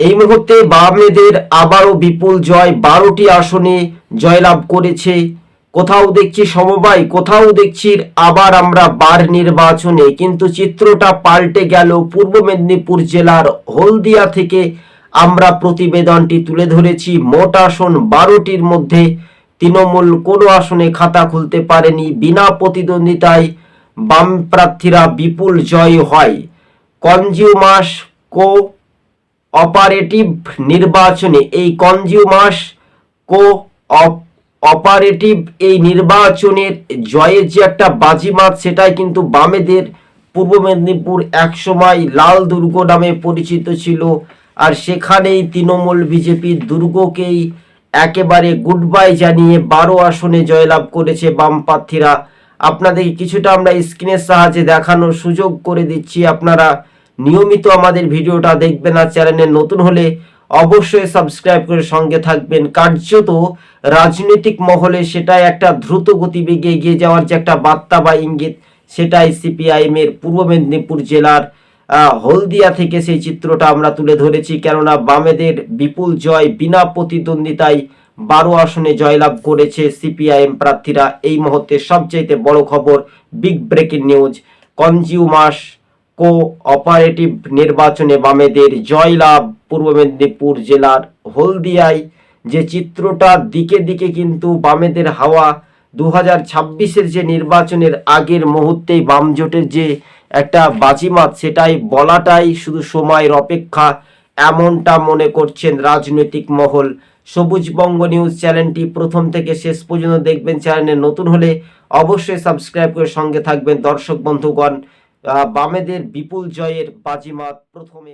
এই মুহূর্তে বামেদের আবারও বিপুল জয়, বারোটি আসনে জয়লাভ করেছে। কোথাও দেখছি সমবায়, কোথাও দেখছি আবার আমরা বার নির্বাচনে। কিন্তু চিত্রটা পাল্টে গেল পূর্ব মেদিনীপুর জেলার হলদিয়া থেকে। আমরা প্রতিবেদনটি তুলে ধরেছি, মোট আসন বারোটির মধ্যে তৃণমূল কোনো আসনে খাতা খুলতে পারেনি। বিনা প্রতিদ্বন্দ্বিতায় বাম প্রার্থীরা বিপুল জয় হয়। কনজিউমাস কো অপারেটিভ নির্বাচনে এই কনজিউমাস কো অপ- অপারেটিভ এই নির্বাচনের জয়ের যে একটা বাজিমাত সেটাই কিন্তু বামেদের পূর্ব মেদিনীপুর একসময় লাল দুর্গ নামে পরিচিত ছিল। আর সেখানেই তৃণমূল বিজেপির দুর্গকেই একেবারে গুড বাই জানিয়ে বারো আসনে জয়লাভ করেছে বাম প্রার্থীরা। আপনাদের কিছুটা আমরা স্ক্রিনের সাহায্যে দেখানোর সুযোগ করে দিচ্ছি। আপনারা নিয়মিত আমাদের ভিডিওটা দেখবেন আর চ্যানেলে নতুন হলে অবশ্যই সাবস্ক্রাইব করে সঙ্গে থাকবেন। কার্যত রাজনৈতিক মহলে সেটাই একটা দ্রুত গতিবেগে এগিয়ে যাওয়ার যে একটা বার্তা বা ইঙ্গিত, সেটাই সিপিআইএম এর পূর্ব মেদিনীপুর জেলার হলদিয়া থেকে সেই চিত্রটা আমরা তুলে ধরেছি। কেননা বামেদের বিপুল জয় বিনা প্রতিদ্বন্দ্বিতায় বারো আসনে জয়লাভ করেছে সিপিআইএম প্রার্থীরা। এই মুহূর্তে সবচাইতে বড় খবর বিগ ব্রেকিং নিউজ কনজিউমাস কো অপারেটিভ নির্বাচনে বামেদের জয়লাভ পূর্ব মেদিনীপুর জেলার হলদিয়ায়। যে চিত্রটা দিকে দিকে কিন্তু বামেদের হাওয়া দু হাজার ছাব্বিশের যে নির্বাচনের আগের মুহূর্তেই বাম জোটের যে একটা বাজিমাত, সেটাই বলাটাই শুধু সময়ের অপেক্ষা, এমনটা মনে করছেন রাজনৈতিক মহল। সবুজ বঙ্গ নিউজ চ্যানেলটি প্রথম থেকে শেষ পর্যন্ত দেখবেন। চ্যানেলে নতুন হলে অবশ্যই সাবস্ক্রাইব করে সঙ্গে থাকবেন দর্শক বন্ধুগণ। বামেদের বিপুল জয়ের বাজিমাত প্রথমে